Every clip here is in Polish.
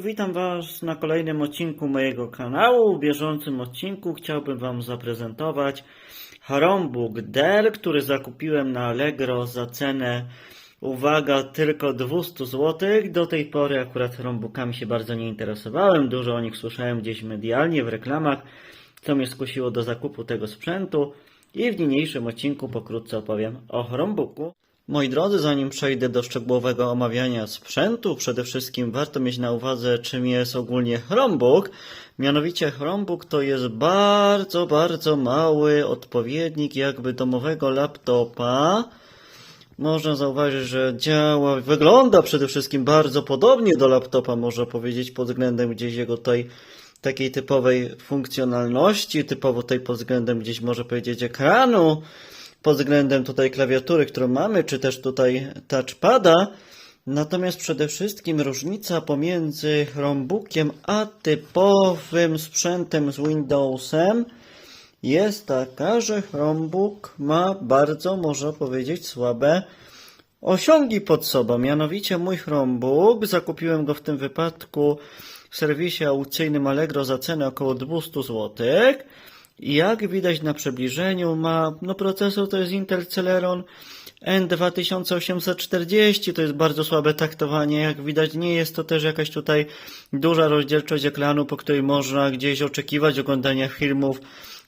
Witam Was na kolejnym odcinku mojego kanału. W bieżącym odcinku chciałbym Wam zaprezentować Chromebook Dell, który zakupiłem na Allegro za cenę, uwaga, tylko 200 zł. Do tej pory akurat Chromebookami się bardzo nie interesowałem, dużo o nich słyszałem gdzieś medialnie, w reklamach, co mnie skusiło do zakupu tego sprzętu. I w niniejszym odcinku pokrótce opowiem o Chromebooku. Moi drodzy, zanim przejdę do szczegółowego omawiania sprzętu, przede wszystkim warto mieć na uwadze, czym jest ogólnie Chromebook. Mianowicie Chromebook to jest bardzo, bardzo mały odpowiednik jakby domowego laptopa. Można zauważyć, że działa, wygląda przede wszystkim bardzo podobnie do laptopa, można powiedzieć, pod względem gdzieś jego tej takiej typowej funkcjonalności, typowo tej pod względem gdzieś może powiedzieć ekranu, pod względem tutaj klawiatury, którą mamy, czy też tutaj touchpada. Natomiast przede wszystkim różnica pomiędzy Chromebookiem a typowym sprzętem z Windowsem jest taka, że Chromebook ma bardzo, można powiedzieć, słabe osiągi pod sobą. Mianowicie mój Chromebook, zakupiłem go w tym wypadku w serwisie aukcyjnym Allegro za cenę około 200 zł. Jak widać na przybliżeniu ma, no procesor to jest Intel Celeron N2840, to jest bardzo słabe taktowanie, jak widać nie jest to też jakaś tutaj duża rozdzielczość ekranu, po której można gdzieś oczekiwać oglądania filmów,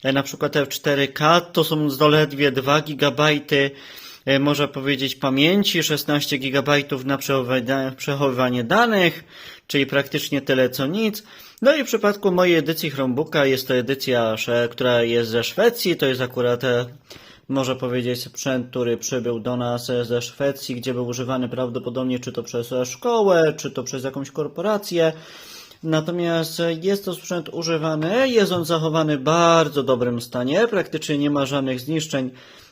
e, na przykład F4K, to są zaledwie 2 GB, można powiedzieć pamięci, 16 GB na przechowywanie- danych, czyli praktycznie tyle co nic. No i w przypadku mojej edycji Chromebooka jest to edycja, która jest ze Szwecji, to jest akurat e, można powiedzieć sprzęt, który przybył do nas e, ze Szwecji, gdzie był używany prawdopodobnie czy to przez e, szkołę, czy to przez jakąś korporację. Natomiast e, jest to sprzęt używany, jest on zachowany w bardzo dobrym stanie, praktycznie nie ma żadnych zniszczeń,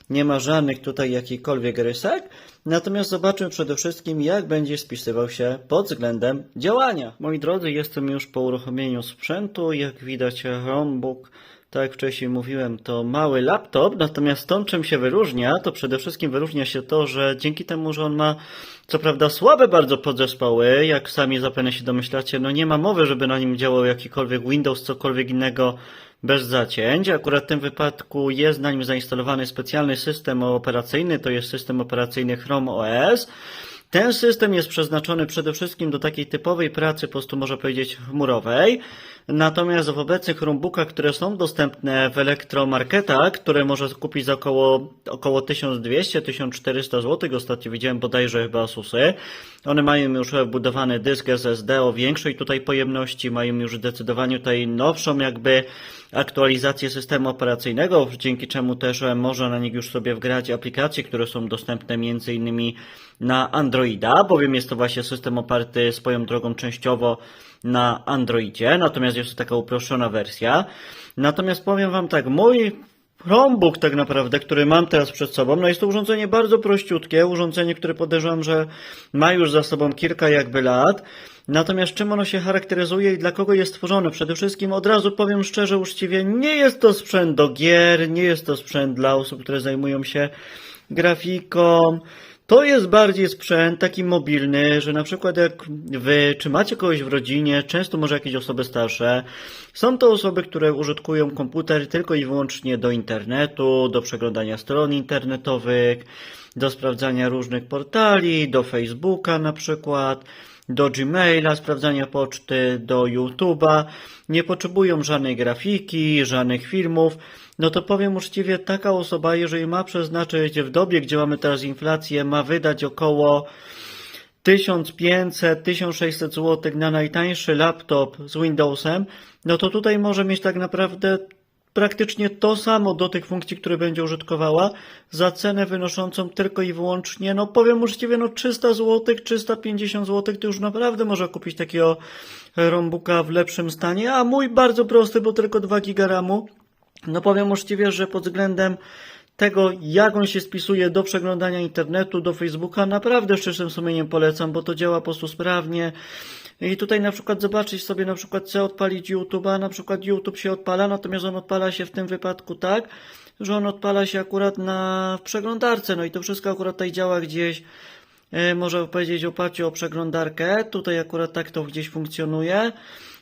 nie ma żadnych tutaj jakichkolwiek rysek. Natomiast zobaczmy przede wszystkim, jak będzie spisywał się pod względem działania. Moi drodzy, jestem już po uruchomieniu sprzętu. Jak widać, Chromebook, tak jak wcześniej mówiłem, to mały laptop. Natomiast to, czym się wyróżnia, to przede wszystkim wyróżnia się to, że dzięki temu, że on ma co prawda słabe bardzo podzespoły, jak sami zapewne się domyślacie, no nie ma mowy, żeby na nim działał jakikolwiek Windows, cokolwiek innego bez zacięć. Akurat w tym wypadku jest na nim zainstalowany specjalny system operacyjny, to jest system operacyjny Chrome OS. Ten system jest przeznaczony przede wszystkim do takiej typowej pracy, po prostu można powiedzieć chmurowej. Natomiast w obecnych Chromebookach, które są dostępne w elektromarketach, które można kupić za około, około 1200-1400 zł, ostatnio widziałem bodajże chyba Asusy, one mają już wbudowany dysk SSD o większej tutaj pojemności, mają już zdecydowanie tutaj nowszą jakby aktualizację systemu operacyjnego, dzięki czemu też można na nich już sobie wgrać aplikacje, które są dostępne innymi na Androida, bowiem jest to właśnie system oparty swoją drogą częściowo na Androidzie, natomiast jest to taka uproszczona wersja. Natomiast powiem Wam tak, mój Chromebook tak naprawdę, który mam teraz przed sobą, no jest to urządzenie bardzo prościutkie, urządzenie, które podejrzewam, że ma już za sobą kilka jakby lat. Natomiast czym ono się charakteryzuje i dla kogo jest stworzone? Przede wszystkim od razu powiem szczerze, uczciwie, nie jest to sprzęt do gier, nie jest to sprzęt dla osób, które zajmują się grafiką. To jest bardziej sprzęt taki mobilny, że na przykład jak wy, czy macie kogoś w rodzinie, często może jakieś osoby starsze, są to osoby, które użytkują komputer tylko i wyłącznie do internetu, do przeglądania stron internetowych, do sprawdzania różnych portali, do Facebooka na przykład, do Gmaila, sprawdzania poczty, do YouTube'a, nie potrzebują żadnej grafiki, żadnych filmów, no to powiem uczciwie, taka osoba, jeżeli ma przeznaczyć w dobie, gdzie mamy teraz inflację, ma wydać około 1500-1600 zł na najtańszy laptop z Windowsem, no to tutaj może mieć tak naprawdę praktycznie to samo do tych funkcji, które będzie użytkowała, za cenę wynoszącą tylko i wyłącznie, no powiem uczciwie, no 300 zł, 350 zł, to już naprawdę może kupić takiego Chromebooka w lepszym stanie, a mój bardzo prosty, bo tylko 2 GB no powiem uczciwie, że pod względem tego, jak on się spisuje do przeglądania internetu, do Facebooka, naprawdę szczerym sumieniem polecam, bo to działa po prostu sprawnie. I tutaj na przykład zobaczyć sobie, na przykład chcę odpalić YouTube'a, na przykład YouTube się odpala, natomiast on odpala się w tym wypadku tak, że on odpala się akurat na przeglądarce, no i to wszystko akurat tutaj działa gdzieś e, można powiedzieć, w oparciu o przeglądarkę. Tutaj akurat tak to gdzieś funkcjonuje.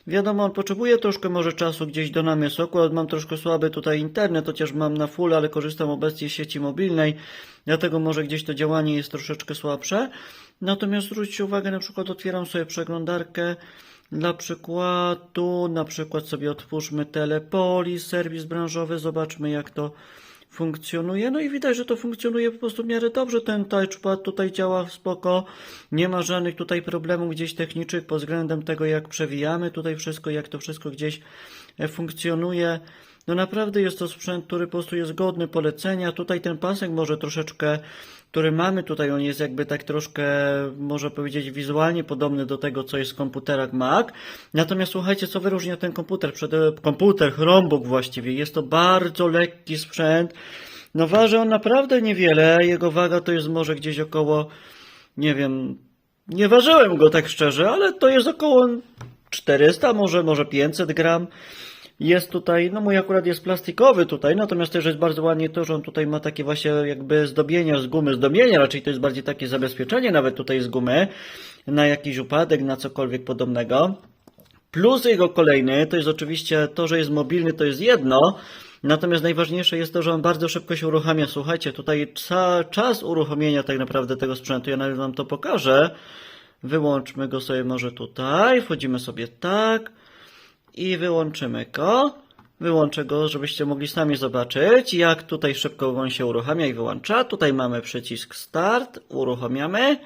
Wiadomo, on potrzebuje troszkę może czasu gdzieś do namysłu. Akurat mam troszkę słaby tutaj internet, chociaż mam na full, ale korzystam obecnie z sieci mobilnej, dlatego może gdzieś to działanie jest troszeczkę słabsze. Natomiast zwróćcie uwagę, na przykład otwieram sobie przeglądarkę dla przykładu, na przykład sobie otwórzmy Telepolis, serwis branżowy, zobaczmy jak to funkcjonuje. No i widać, że to funkcjonuje po prostu w miarę dobrze. Ten touchpad tutaj działa spoko. Nie ma żadnych tutaj problemów gdzieś technicznych pod względem tego, jak przewijamy tutaj wszystko, jak to wszystko gdzieś e, funkcjonuje. No naprawdę jest to sprzęt, który po prostu jest godny polecenia. Tutaj ten pasek może troszeczkę, który mamy tutaj, on jest jakby tak troszkę, może powiedzieć, wizualnie podobny do tego, co jest w komputerach Mac. Natomiast słuchajcie, co wyróżnia ten komputer? Przede, komputer, Chromebook właściwie. Jest to bardzo lekki sprzęt. No waży on naprawdę niewiele. Jego waga to jest może gdzieś około, nie wiem, nie ważyłem go tak szczerze, ale to jest około 400, może, może 500 gram. Jest tutaj, no mój akurat jest plastikowy tutaj, natomiast też jest bardzo ładnie to, że on tutaj ma takie właśnie jakby zdobienia z gumy, zdobienie raczej to jest bardziej takie zabezpieczenie nawet tutaj z gumy, na jakiś upadek, na cokolwiek podobnego. Plus jego kolejny, to jest oczywiście to, że jest mobilny, to jest jedno, natomiast najważniejsze jest to, że on bardzo szybko się uruchamia. Słuchajcie, tutaj ca- czas uruchomienia tak naprawdę tego sprzętu, ja nawet wam to pokażę. Wyłączmy go sobie może tutaj, wchodzimy sobie tak i wyłączymy go. Wyłączę go, żebyście mogli sami zobaczyć, jak tutaj szybko on się uruchamia i wyłącza. Tutaj mamy przycisk start, uruchamiamy.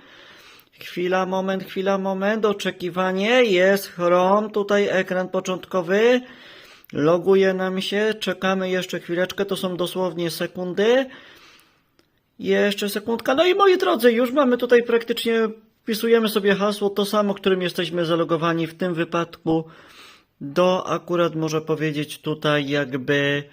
Chwila, moment, chwila, moment, oczekiwanie, jest Chrome, tutaj ekran początkowy, loguje nam się, czekamy jeszcze chwileczkę, to są dosłownie sekundy, jeszcze sekundka, no i moi drodzy, już mamy tutaj praktycznie, wpisujemy sobie hasło, to samo, którym jesteśmy zalogowani w tym wypadku, do akurat może powiedzieć tutaj jakby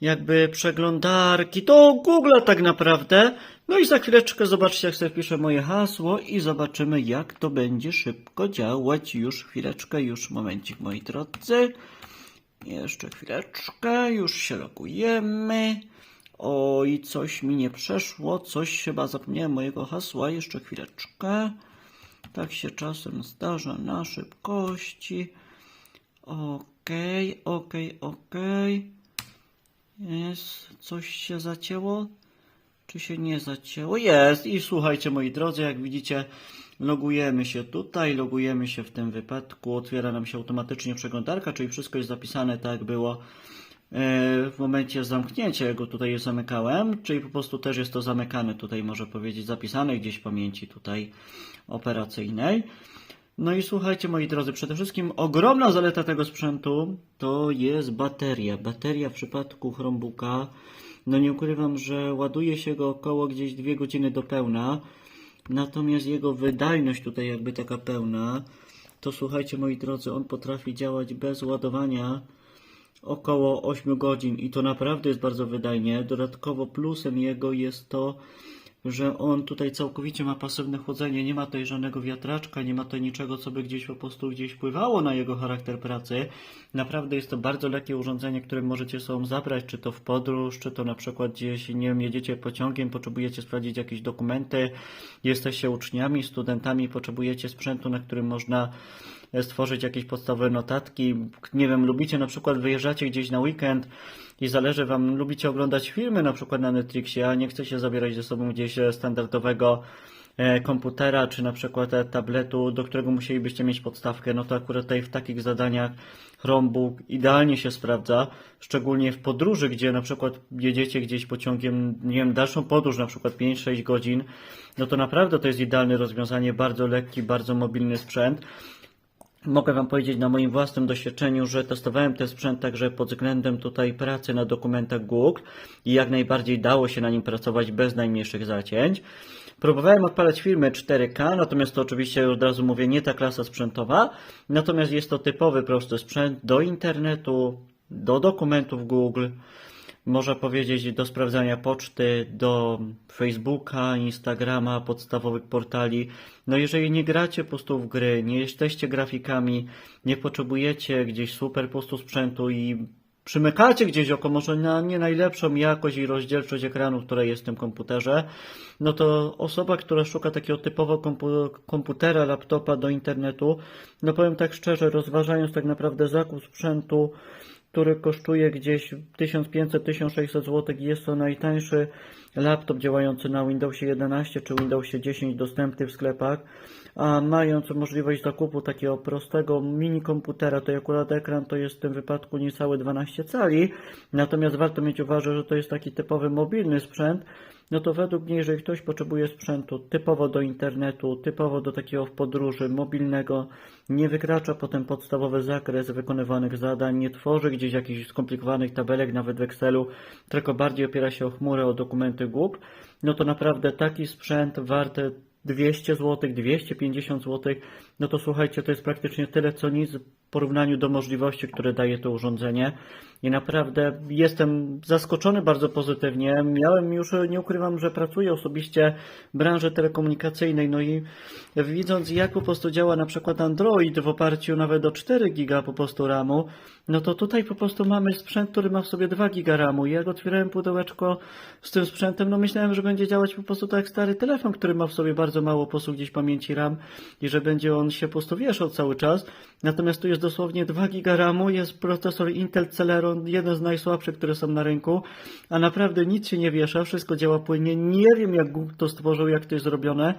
jakby przeglądarki, to Google tak naprawdę. No i za chwileczkę zobaczcie, jak sobie wpiszę moje hasło i zobaczymy, jak to będzie szybko działać. Już chwileczkę, już momencik, moi drodzy. Jeszcze chwileczkę, już się logujemy. Oj, coś mi nie przeszło, coś chyba zapomniałem mojego hasła. Jeszcze chwileczkę. Tak się czasem zdarza na szybkości. Okej, okej, okej. Jest, coś się zacięło? Czy się nie zacięło? Jest! I słuchajcie, moi drodzy, jak widzicie, logujemy się tutaj, logujemy się w tym wypadku, otwiera nam się automatycznie przeglądarka, czyli wszystko jest zapisane tak jak było e, w momencie zamknięcia, jak go tutaj zamykałem, czyli po prostu też jest to zamykane tutaj, może powiedzieć, zapisane gdzieś w pamięci tutaj operacyjnej. No i słuchajcie, moi drodzy, przede wszystkim ogromna zaleta tego sprzętu to jest bateria. Bateria w przypadku Chromebooka, no nie ukrywam, że ładuje się go około gdzieś 2 godziny do pełna, natomiast jego wydajność tutaj jakby taka pełna, to słuchajcie, moi drodzy, on potrafi działać bez ładowania około 8 godzin i to naprawdę jest bardzo wydajnie. Dodatkowo plusem jego jest to, że on tutaj całkowicie ma pasywne chłodzenie, nie ma tutaj żadnego wiatraczka, nie ma tutaj niczego, co by gdzieś po prostu gdzieś wpływało na jego charakter pracy. Naprawdę jest to bardzo lekkie urządzenie, które możecie sobą zabrać, czy to w podróż, czy to na przykład gdzieś, nie wiem, jedziecie pociągiem, potrzebujecie sprawdzić jakieś dokumenty, jesteście uczniami, studentami, potrzebujecie sprzętu, na którym można e, stworzyć jakieś podstawowe notatki. Nie wiem, lubicie na przykład, wyjeżdżacie gdzieś na weekend i zależy Wam, lubicie oglądać filmy na przykład na Netflixie, a nie chcecie zabierać ze sobą gdzieś e, standardowego e, komputera, czy na przykład e, tabletu, do którego musielibyście mieć podstawkę, no to akurat tutaj w takich zadaniach Chromebook idealnie się sprawdza, szczególnie w podróży, gdzie na przykład jedziecie gdzieś pociągiem, nie wiem, dalszą podróż, na przykład 5-6 godzin, no to naprawdę to jest idealne rozwiązanie, bardzo lekki, bardzo mobilny sprzęt. Mogę Wam powiedzieć na moim własnym doświadczeniu, że testowałem ten sprzęt także pod względem tutaj pracy na dokumentach Google i jak najbardziej dało się na nim pracować bez najmniejszych zacięć. Próbowałem odpalać filmy 4K, natomiast to oczywiście od razu mówię nie ta klasa sprzętowa, natomiast jest to typowy prosty sprzęt do internetu, do dokumentów Google, można powiedzieć do sprawdzania poczty, do Facebooka, Instagrama, podstawowych portali. No jeżeli nie gracie po prostu w gry, nie jesteście grafikami, nie potrzebujecie gdzieś super po prostu sprzętu i przymykacie gdzieś oko może na nie najlepszą jakość i rozdzielczość ekranu, która jest w tym komputerze, no to osoba, która szuka takiego typowo kompu- komputera, laptopa do internetu, no powiem tak szczerze, rozważając tak naprawdę zakup sprzętu, który kosztuje gdzieś 1500-1600 zł, jest to najtańszy laptop działający na Windowsie 11 czy Windowsie 10 dostępny w sklepach, a mając możliwość zakupu takiego prostego mini komputera, to akurat ekran to jest w tym wypadku niecałe 12 cali, natomiast warto mieć uwagę, że to jest taki typowy mobilny sprzęt, no to według mnie, jeżeli ktoś potrzebuje sprzętu typowo do internetu, typowo do takiego w podróży mobilnego, nie wykracza potem podstawowy zakres wykonywanych zadań, nie tworzy gdzieś jakichś skomplikowanych tabelek nawet w Excelu, tylko bardziej opiera się o chmurę, o dokumenty GUP, no to naprawdę taki sprzęt warty 200 zł, 250 zł, no to słuchajcie, to jest praktycznie tyle co nic porównaniu do możliwości, które daje to urządzenie. I naprawdę jestem zaskoczony bardzo pozytywnie. Miałem już, nie ukrywam, że pracuję osobiście w branży telekomunikacyjnej, no i widząc jak po prostu działa na przykład Android w oparciu nawet o 4 giga po prostu RAMu, no to tutaj po prostu mamy sprzęt, który ma w sobie 2 giga RAMu. I jak otwierałem pudełeczko z tym sprzętem, no myślałem, że będzie działać po prostu tak jak stary telefon, który ma w sobie bardzo mało posług gdzieś pamięci RAM i że będzie on się po prostu wieszał cały czas. Natomiast tu jest dosłownie 2 giga RAMu, jest procesor Intel Celeron, jeden z najsłabszych, które są na rynku, a naprawdę nic się nie wiesza, wszystko działa płynnie. Nie wiem jak Google to stworzył, jak to jest zrobione.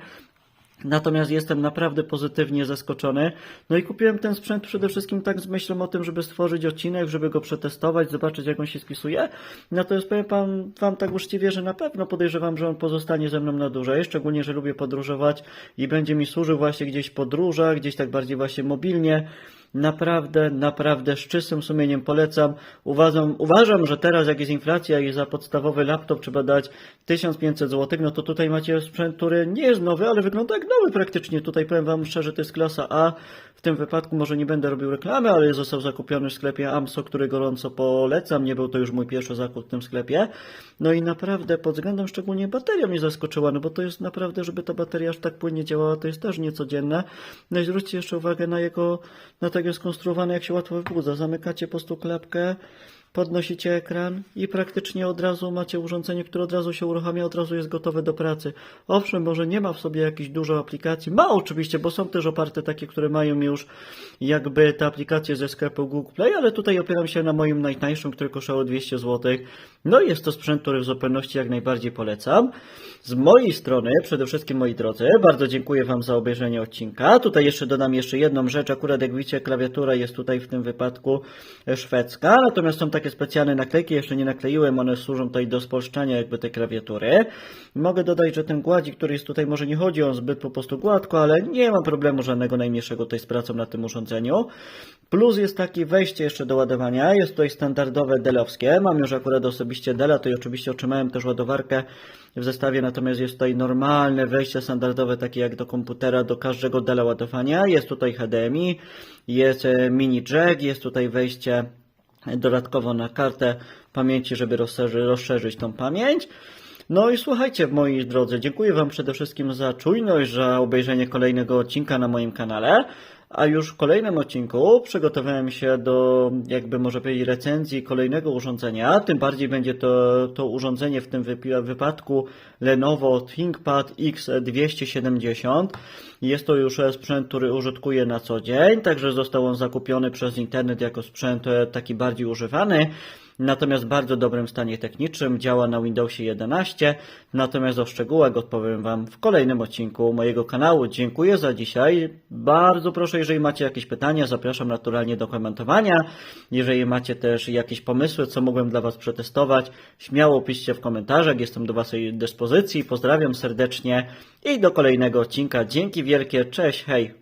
Natomiast jestem naprawdę pozytywnie zaskoczony. No i kupiłem ten sprzęt przede wszystkim tak z myślą o tym, żeby stworzyć odcinek, żeby go przetestować, zobaczyć jak on się spisuje. Natomiast powiem pan, wam tak uczciwie, że na pewno podejrzewam, że on pozostanie ze mną na dłużej, szczególnie, że lubię podróżować i będzie mi służył właśnie gdzieś w podróżach, gdzieś tak bardziej właśnie mobilnie. Naprawdę, naprawdę z czystym sumieniem polecam. Uważam, uważam, że teraz jak jest inflacja i za podstawowy laptop trzeba dać 1500 zł, no to tutaj macie sprzęt, który nie jest nowy, ale wygląda jak nowy praktycznie. Tutaj powiem wam szczerze, to jest klasa A. W tym wypadku może nie będę robił reklamy, ale został zakupiony w sklepie AMSO, który gorąco polecam. Nie był to już mój pierwszy zakup w tym sklepie. No i naprawdę pod względem szczególnie bateria mnie zaskoczyła, no bo to jest naprawdę, żeby ta bateria aż tak płynnie działała, to jest też niecodzienne. No i zwróćcie jeszcze uwagę na jego, na tego skonstruowane, jak się łatwo wybudza. Zamykacie po prostu klapkę, podnosicie ekran i praktycznie od razu macie urządzenie, które od razu się uruchamia, od razu jest gotowe do pracy. Owszem, może nie ma w sobie jakichś dużo aplikacji, ma oczywiście, bo są też oparte takie, które mają już jakby te aplikacje ze sklepu Google Play, ale tutaj opieram się na moim najtańszym, który kosztowało 200 zł. No i jest to sprzęt, który w zupełności jak najbardziej polecam. Z mojej strony, przede wszystkim moi drodzy, bardzo dziękuję Wam za obejrzenie odcinka. Tutaj jeszcze dodam jeszcze jedną rzecz, akurat jak widzicie klawiatura jest tutaj w tym wypadku szwedzka, natomiast są takie specjalne naklejki, jeszcze nie nakleiłem, one służą tutaj do spolszczania jakby tej klawiatury. Mogę dodać, że ten gładzik, który jest tutaj, może nie chodzi o zbyt po prostu gładko, ale nie mam problemu żadnego najmniejszego tutaj z pracą na tym urządzeniu. Plus jest takie wejście jeszcze do ładowania, jest tutaj standardowe delowskie, mam już akurat osobiście Dela, to i oczywiście otrzymałem też ładowarkę w zestawie, natomiast jest tutaj normalne wejście standardowe, takie jak do komputera, do każdego Dela ładowania, jest tutaj HDMI, jest e, mini jack, jest tutaj wejście dodatkowo na kartę pamięci, żeby rozszerzy, rozszerzyć tą pamięć. No i słuchajcie, moi drodzy, dziękuję Wam przede wszystkim za czujność, za obejrzenie kolejnego odcinka na moim kanale. A już w kolejnym odcinku przygotowałem się do, jakby może powiedzieć, recenzji kolejnego urządzenia. Tym bardziej będzie to, to urządzenie w tym wypadku Lenovo ThinkPad X270. Jest to już sprzęt, który użytkuję na co dzień, także został on zakupiony przez internet jako sprzęt e, taki bardziej używany natomiast w bardzo dobrym stanie technicznym, działa na Windowsie 11, natomiast o szczegółach odpowiem Wam w kolejnym odcinku mojego kanału. Dziękuję za dzisiaj, bardzo proszę, jeżeli macie jakieś pytania, zapraszam naturalnie do komentowania, jeżeli macie też jakieś pomysły, co mogłem dla Was przetestować, śmiało piszcie w komentarzach, jestem do Waszej dyspozycji, pozdrawiam serdecznie i do kolejnego odcinka, dzięki wielkie, cześć, hej!